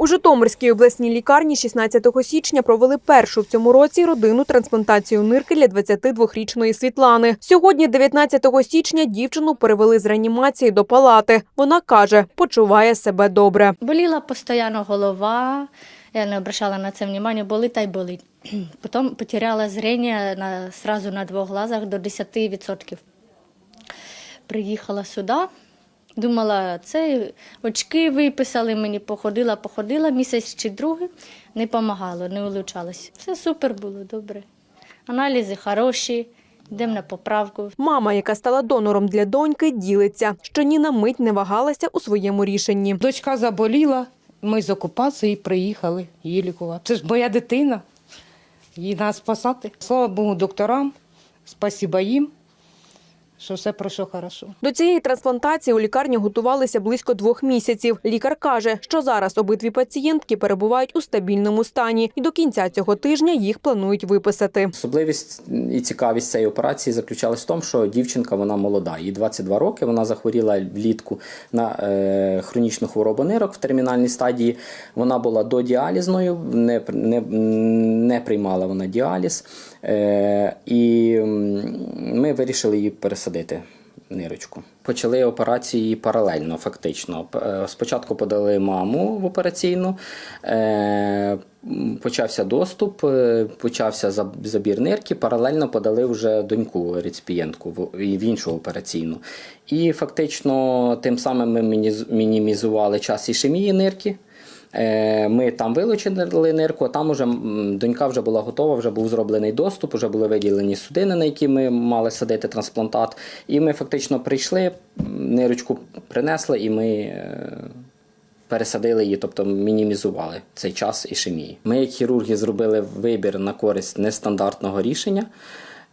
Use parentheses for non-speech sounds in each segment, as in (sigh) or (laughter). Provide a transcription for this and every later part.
У Житомирській обласній лікарні 16 січня провели першу в цьому році родинну трансплантацію нирки для 22-річної Світлани. Сьогодні, 19 січня, дівчину перевели з реанімації до палати. Вона каже, почуває себе добре. Боліла постійно голова, я не обращала на це внимання, болить та й болить. (clears throat) Потім потеряла зрення на, сразу на двох глазах до 10%. Приїхала сюди, думала, це очки виписали мені, походила, походила місяць чи другий, не допомагало, не улучшалось. Все супер було, добре. Аналізи хороші, йдемо на поправку. Мама, яка стала донором для доньки, ділиться, що ні на мить не вагалася у своєму рішенні. Дочка заболіла, ми з окупації приїхали її лікувати. Це ж моя дитина, її треба спасати. Слава Богу, докторам, спасіба їм, що все пройшло хорошо. До цієї трансплантації у лікарні готувалися близько двох місяців. Лікар каже, що зараз обидві пацієнтки перебувають у стабільному стані, і до кінця цього тижня їх планують виписати. Особливість і цікавість цієї операції заключалась в тому, що дівчинка вона молода, їй 22 роки. Вона захворіла влітку на е, хронічну хворобу нирок в термінальній стадії. Вона була додіалізною, не, не, не приймала вона діаліз, е, і ми вирішили її пересадити. Нирочку почали операції паралельно, фактично. Е, Спочатку подали маму в операційну, е, почався доступ, е, почався забір нирки. Паралельно подали вже доньку реципієнтку в іншу операційну. І фактично тим самим ми мінімізували час ішемії нирки. Е, Ми там вилучили нирку, а там уже донька вже була готова, вже був зроблений доступ, вже були виділені судини, на які ми мали садити трансплантат. І ми фактично прийшли, нирочку принесли, і ми е, пересадили її, тобто мінімізували цей час ішемії. Ми, як хірурги, зробили вибір на користь нестандартного рішення.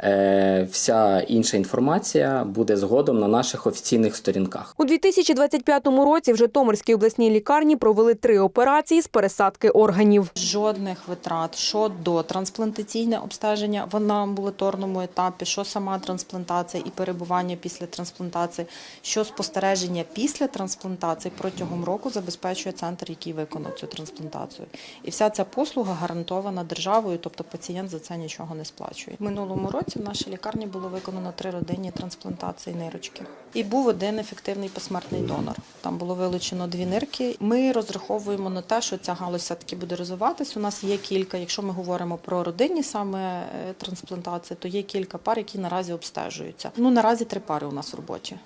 Е, Вся інша інформація буде згодом на наших офіційних сторінках. У 2025 році в Житомирській обласній лікарні провели три операції з пересадки органів. Жодних витрат, що до трансплантаційне обстеження в амбулаторному етапі, що сама трансплантація і перебування після трансплантації, що спостереження після трансплантації протягом року забезпечує центр, який виконав цю трансплантацію. І вся ця послуга гарантована державою, тобто пацієнт за це нічого не сплачує. В минулому році в нашій лікарні було виконано три родинні трансплантації нирочки. І був один ефективний посмертний донор. Там було вилучено дві нирки. Ми розраховуємо на те, що ця галузь все-таки буде розвиватись. У нас є кілька, якщо ми говоримо про родинні саме е, трансплантації, то є кілька пар, які наразі обстежуються. Ну наразі три пари у нас в роботі.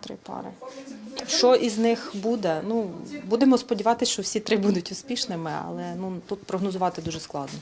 Три пари. Що із них буде? Ну будемо сподіватися, що всі три будуть успішними, але ну тут прогнозувати дуже складно.